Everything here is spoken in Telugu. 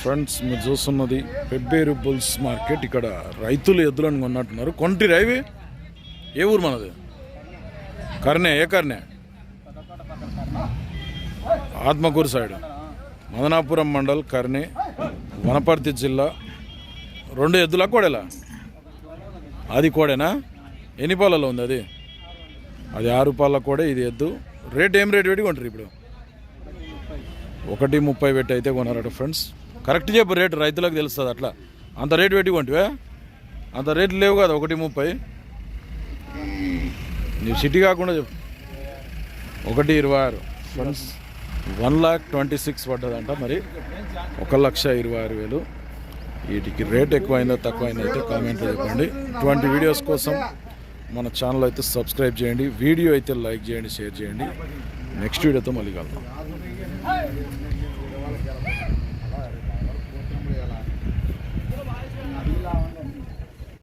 ఫ్రెండ్స్ మీరు చూస్తున్నది పెబ్బేరు బుల్స్ మార్కెట్. ఇక్కడ రైతులు ఎద్దులను కొన్నట్టున్నారు. కొంటి రైవి? ఏ ఊరు మనది? కర్నే ఏ కర్నే ఆత్మకూరు సైడ్. మదనాపురం మండల్ కర్నే వనపర్తి జిల్లా. రెండు ఎద్దుల కోడెలా? అది కోడేనా? ఎన్ని పాలలో ఉంది అది? అది ఆరు పాల కోడే ఇది ఎద్దు. రేట్ ఏం రేట్ పెట్టి కొంటారు ఇప్పుడు? ఒకటి ముప్పై పెట్టి అయితే కొన్నారట ఫ్రెండ్స్. కరెక్ట్ చెప్పు రేటు రైతులకు తెలుస్తుంది అట్లా. అంత రేటు పెట్టి కొంటివే అంత రేట్లు లేవు కదా ఒకటి ముప్పై. నీవు సిటీ కాకుండా చెప్పు. ఒకటి ఇరవై ఆరు. Friends one lakh twenty six పడ్డదంట మరి. ఒక లక్ష ఇరవై ఆరు వేలు. వీటికి రేట్ ఎక్కువైందో తక్కువైందో అయితే కామెంట్లో చెప్పండి. ఇటువంటి వీడియోస్ కోసం మన ఛానల్ అయితే సబ్స్క్రైబ్ చేయండి. వీడియో అయితే లైక్ చేయండి షేర్ చేయండి. నెక్స్ట్ వీడియోతో మళ్ళీ కలుద్దాం. అది ఇలా ఉండండి.